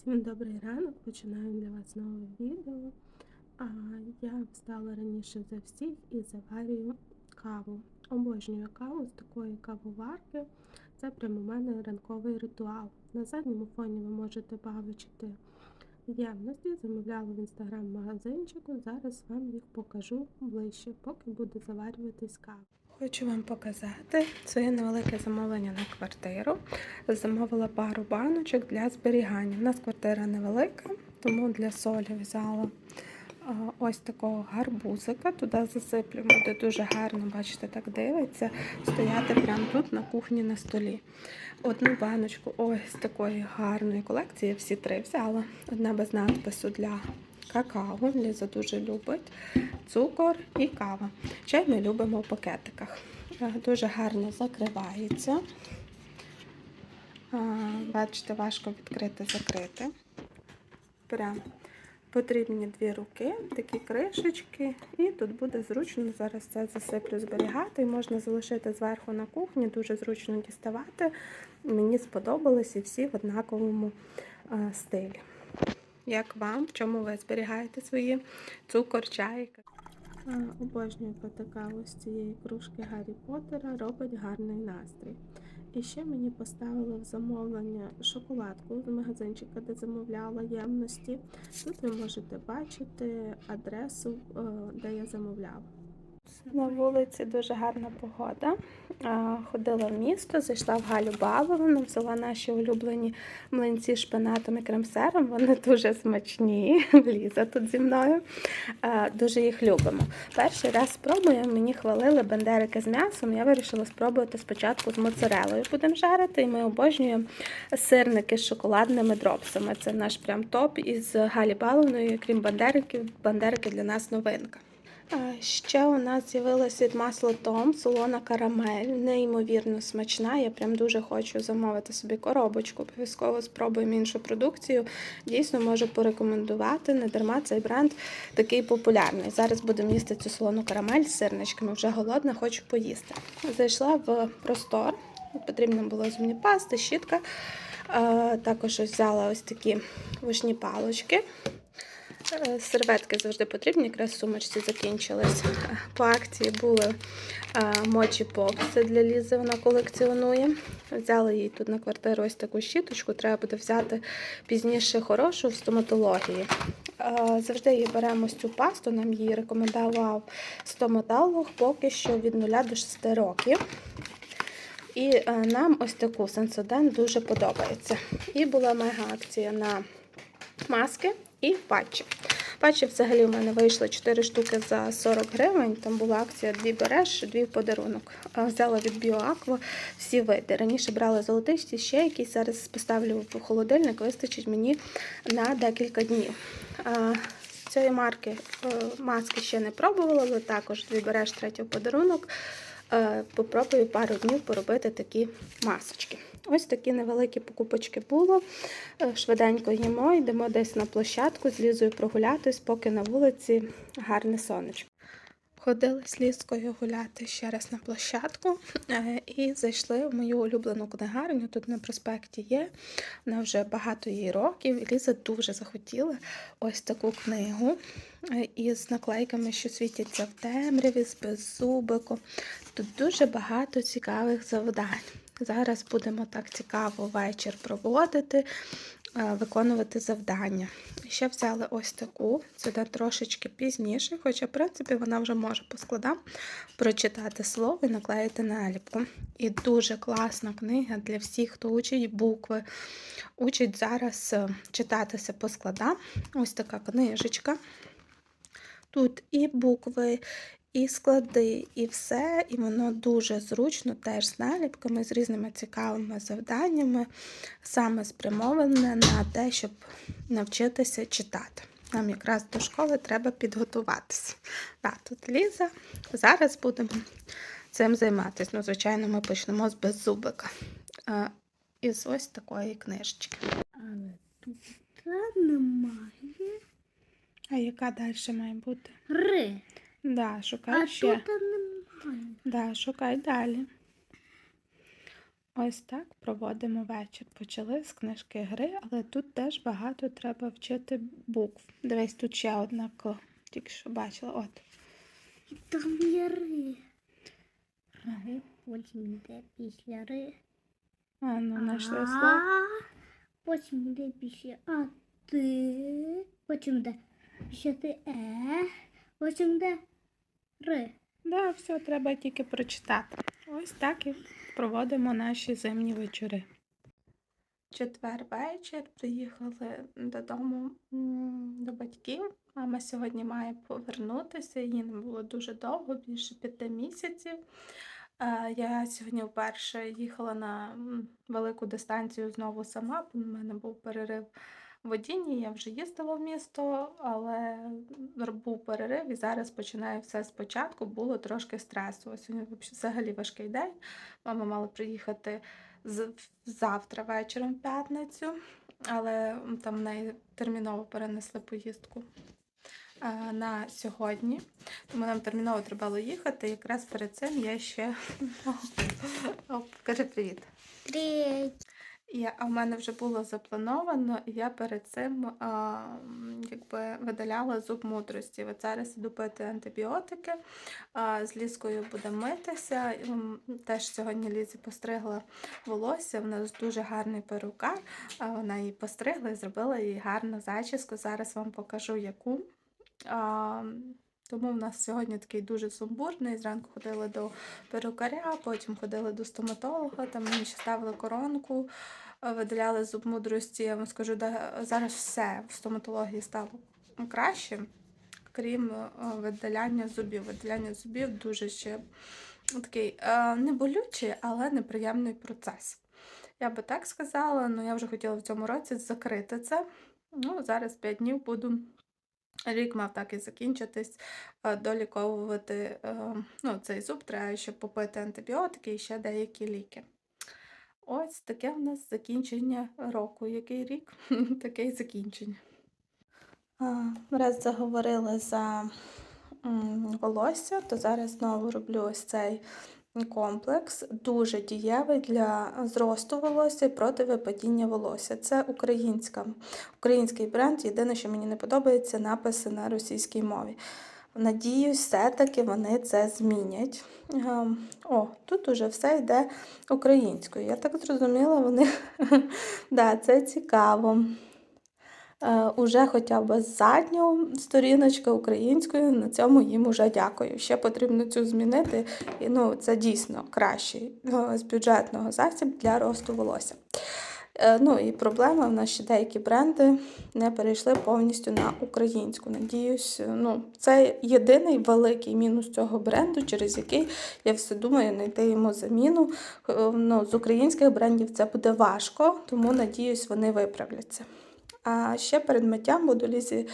Всім добрий ранок, починаю для вас нове відео. А, я встала раніше за всіх і заварюю каву. Обожнюю каву з такої кавоварки. Це прямо у мене ранковий ритуал. На задньому фоні ви можете побачити ємності. Замовляла в інстаграм-магазинчику. Зараз вам їх покажу ближче, поки буду заварюватись каву. Хочу вам показати своє невелике замовлення на квартиру. Замовила пару баночок для зберігання. У нас квартира невелика, тому для солі взяла ось такого гарбузика. Туди засиплю, буде дуже гарно, бачите, так дивиться, стояти прямо тут на кухні на столі. Одну баночку ось такої гарної колекції. Всі три взяла. Одна без надпису для какао. Ліза дуже любить. Цукор і кава. Чай ми любимо в пакетиках. Е, Дуже гарно закривається. Бачите, важко відкрити, закрити. Прям потрібні дві руки, такі кришечки, і тут буде зручно. Зараз це засиплю зберігати. І можна залишити зверху на кухні, дуже зручно діставати. Мені сподобалось і всі в однаковому стилі. Як вам? В чому ви зберігаєте свої цукор, чай? Обожнюю пити з цієї кружки Гаррі Поттера, робить гарний настрій. І ще мені поставили в замовлення шоколадку з магазинчика, де замовляла ємності. Тут ви можете бачити адресу, е, де я замовляла. На вулиці дуже гарна погода. Ходила в місто, зайшла в Галю Баловану, взяла наші улюблені млинці шпинатом і крем-сером. Вони дуже смачні. Ліза тут зі мною. Дуже їх любимо. Перший раз спробуємо, мені хвалили бендерики з м'ясом. Я вирішила спробувати спочатку з моцарелою. Будемо жарити, і ми обожнюємо сирники з шоколадними дропсами. Це наш прям топ із Галі Балованої, крім бандериків. Бандерики для нас новинка. Ще у нас з'явилася від масло Том солона карамель, неймовірно смачна. Я прям дуже хочу замовити собі коробочку. Обов'язково спробуємо іншу продукцію. Дійсно можу порекомендувати. Не дарма цей бренд такий популярний. Зараз будемо їсти цю солону карамель з сирничками. Вже голодна, хочу поїсти. Зайшла в простор. Потрібно було зубні пасти, щітка. Також взяла ось такі вушні палочки. Е, Серветки завжди потрібні, якраз в сумочці закінчились. Е, По акції були е, мочі попси для Лізи, вона колекціонує. Взяла їй тут на квартиру ось таку щіточку, треба буде взяти пізніше хорошу в стоматології. Е, Завжди її беремо цю пасту, нам її рекомендував стоматолог поки що від 0 до 6 років. І е, нам ось таку сенсоден дуже подобається. І була мега акція на маски і патчі. Патчі взагалі в мене вийшло 4 штуки за 40 гривень. Там була акція дві береш, дві в подарунок. Взяла від BioAqua всі види. Раніше брала золотисті, ще якісь. Зараз поставлю в холодильник, вистачить мені на декілька днів. Цієї марки е, маски ще не пробувала, але також дві береш третій в подарунок. Е, Попробую пару днів поробити такі масочки. Ось такі невеликі покупочки було. Е, Швиденько їмо, йдемо десь на площадку, з Лізою прогулятись, поки на вулиці гарне сонечко. Ходили з ліскою гуляти ще раз на площадку е, і зайшли в мою улюблену книгарню. Тут на проспекті є. Вона вже багато її років. Ліза дуже захотіла ось таку книгу е, із наклейками, що світяться в темряві, з беззубиком. Тут дуже багато цікавих завдань. Зараз будемо так цікаво вечір проводити, е, виконувати завдання. Ще взяли ось таку, це трошечки пізніше, хоча, в принципі, вона вже може по складам прочитати слово і наклеїти наліпку. І дуже класна книга для всіх, хто учить букви, учить зараз е, читатися по складам. Ось така книжечка. Тут і букви, і склади, і все, і воно дуже зручно, теж з наліпками, з різними цікавими завданнями, саме спрямоване на те, щоб навчитися читати. Нам якраз до школи треба підготуватися. Так, тут Ліза. Зараз будемо цим займатися. Ну, звичайно, ми почнемо з беззубика. А, із ось такої книжечки. Але тут немає. А яка далі має бути? Ри. Да, шукай А ще. тут немає. Да, шукай далі. Ось так проводимо вечір. Почали з книжки гри, але тут теж багато треба вчити букв. Дивись, тут ще одна К. Тільки що бачила. От. Там є ри. Ри, потім йде після ри. А, ну, знайшли слово. Потім йде після А, ти. Потім йде після ти е. Потім йде ри. Да, все, треба тільки прочитати. Ось так і проводимо наші зимні вечори. Четвер вечір приїхали додому до батьків. Мама сьогодні має повернутися. Їй не було дуже довго, більше п'яти місяців. Е, Я сьогодні вперше їхала на велику дистанцію знову сама, бо в мене був перерив водінні. Я вже їздила в місто, але був перерив і зараз починаю все спочатку. Було трошки стресу. Сьогодні взагалі важкий день. Мама мала приїхати завтра вечором в п'ятницю, але там в неї терміново перенесли поїздку на сьогодні. Тому нам терміново треба було їхати. Якраз перед цим я ще О, привіт. Третій. Я, а в мене вже було заплановано, і я перед цим а, якби видаляла зуб мудрості. От зараз іду пити антибіотики, а, з ліскою буде митися. Теж сьогодні Лізі постригла волосся. В нас дуже гарний перукар. а Вона її постригла і зробила їй гарну зачіску. Зараз вам покажу яку. А, тому в нас сьогодні такий дуже сумбурний. Зранку ходили до перукаря, потім ходили до стоматолога, там мені ще ставили коронку, видаляли зуб мудрості. Я вам скажу, да, зараз все в стоматології стало краще, крім е, видаляння зубів. Видаляння зубів дуже ще такий е, не болючий, але неприємний процес. Я би так сказала, ну я вже хотіла в цьому році закрити це. Ну, зараз 5 днів буду. Рік мав так і закінчитись, е, доліковувати е, ну, цей зуб, треба ще попити антибіотики і ще деякі ліки. Ось таке в нас закінчення року. Який рік, таке й закінчення. Раз заговорили за волосся, то зараз знову роблю ось цей комплекс, дуже дієвий для зросту волосся і проти випадіння волосся. Це українська, український бренд. Єдине, що мені не подобається, написи на російській мові. Надіюсь, все-таки вони це змінять. Ем, О, тут уже все йде українською. Я так зрозуміла, вони да, це цікаво. Е, Уже хоча б задню сторіночка українською, на цьому їм уже дякую. Ще потрібно цю змінити. І ну, це дійсно кращий е, з бюджетного засіб для росту волосся. Е, Ну і проблема в нас ще деякі бренди не перейшли повністю на українську. Надіюсь, ну це єдиний великий мінус цього бренду, через який я все думаю знайти йому заміну. Ну, з українських брендів це буде важко, тому надіюсь, вони виправляться. А ще перед миттям буду лізі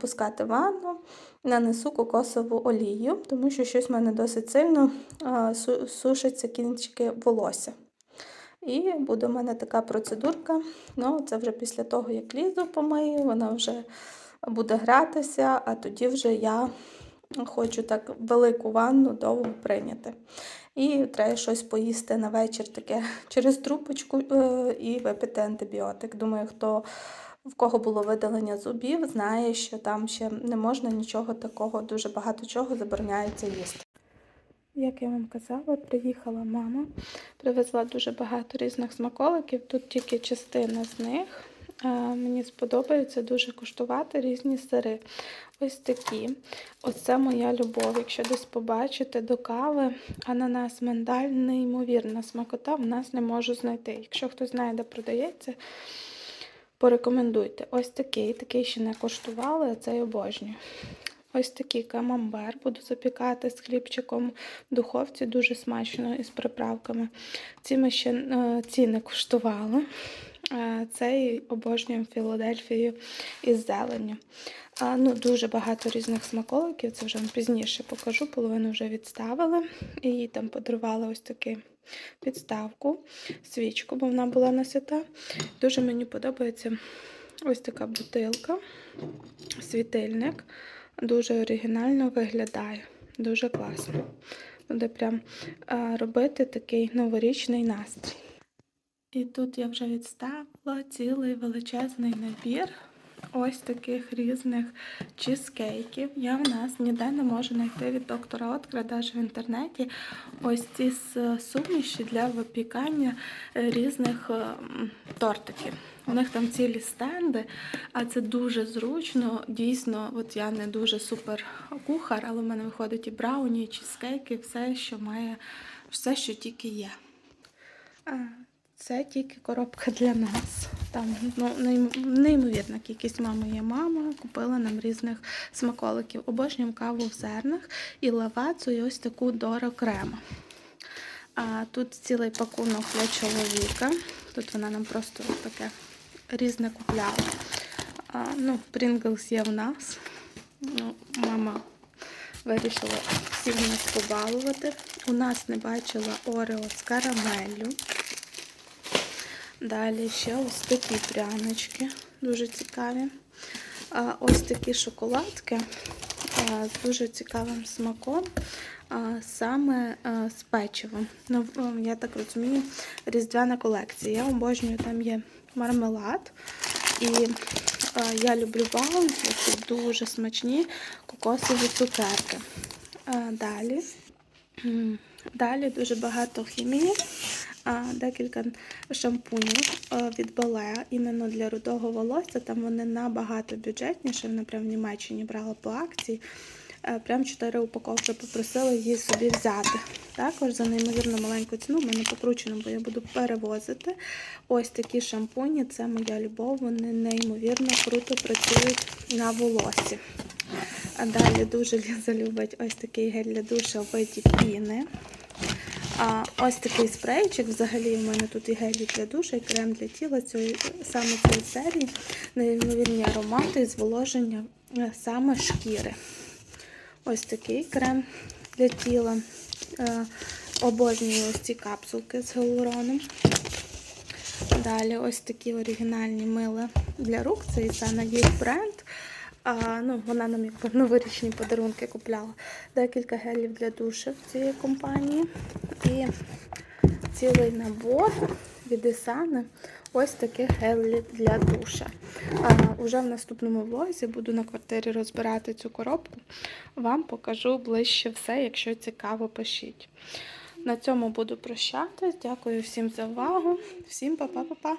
пускати ванну, нанесу кокосову олію, тому що щось в мене досить сильно а, су- сушаться кінчики волосся. І буде в мене така процедурка. Ну, це вже після того, як лізу помию, вона вже буде гратися, а тоді вже я хочу так велику ванну довго прийняти. І треба щось поїсти на вечір таке через трубочку е, і випити антибіотик. Думаю, хто в кого було видалення зубів, знає, що там ще не можна нічого такого, дуже багато чого забороняється їсти. Як я вам казала, приїхала мама, привезла дуже багато різних смаколиків. Тут тільки частина з них. Е, Мені сподобається дуже куштувати різні сири. Ось такі. Оце моя любов. Якщо десь побачите до кави, ананас миндаль, неймовірна смакота в нас не можу знайти. Якщо хтось знає, де продається, порекомендуйте. Ось такий, такий ще не коштували, а цей обожнюю. Ось такий камамбер буду запікати з хлібчиком в духовці, дуже смачно із приправками. Ці ми ще е, ці не куштували. Цей обожнюємо Філадельфію із зеленню. А, ну, дуже багато різних смаколиків, це вже вам пізніше покажу, половину вже відставили. І їй там подарували ось таку підставку, свічку, бо вона була на свята. Дуже мені подобається ось така бутилка, світильник. Дуже оригінально виглядає. Дуже класно. буде прям робити такий новорічний настрій. І тут я вже відставила цілий величезний набір ось таких різних чізкейків. Я в нас ніде не можу знайти від доктора Откра, навіть в інтернеті. Ось ці суміші для випікання е, різних е, тортиків. У них там цілі стенди, а це дуже зручно. Дійсно, от я не дуже супер кухар, але в мене виходить і брауні, і чізкейки, все, що має, все, що тільки є. Це тільки коробка для нас. Там ну, неймовірна кількість мами є мама. Купила нам різних смаколиків. Обожнюємо каву в зернах і лавацу, і ось таку доро крема. А тут цілий пакунок для чоловіка. Тут вона нам просто таке різне купляла. А, ну, Pringles є в нас. Ну, мама вирішила всіх нас побалувати. У нас не бачила Орео з карамеллю. Далі ще ось такі прянички, дуже цікаві. Ось такі шоколадки з дуже цікавим смаком, саме з печивом. Ну, я так розумію, різдвяна колекція. Я обожнюю, там є мармелад. І я люблю баунті, це дуже смачні кокосові цукерки. Далі. Далі дуже багато хімії, декілька шампунів від Бале іменно для рудого волосся. Там вони набагато бюджетніші. Вона прям в Німеччині брала по акції. Е, Прям 4 упаковки попросила її собі взяти. Також за неймовірно маленьку ціну, в мене покручено, бо я буду перевозити. Ось такі шампуні, це моя любов, вони неймовірно круто працюють на волосі. А далі дуже Ліза любить ось такий гель для душу в виді піни. А, ось такий спрейчик. Взагалі у мене тут і гель для душу, і крем для тіла цієї, саме цієї серії. Неймовірні аромати і зволоження е, саме шкіри. Ось такий крем для тіла. Е, Обожнюю ось ці капсулки з гіалуроном. Далі ось такі оригінальні мила для рук. Це Ісана Гіль бренд. А, ну, вона нам якби новорічні подарунки купляла. Декілька гелів для душу в цієї компанії. І цілий набор від Ісани. Ось таких гелів для душа. А, уже в наступному влозі буду на квартирі розбирати цю коробку. Вам покажу ближче все, якщо цікаво, пишіть. На цьому буду прощатись. Дякую всім за увагу. Всім па-па-па-па.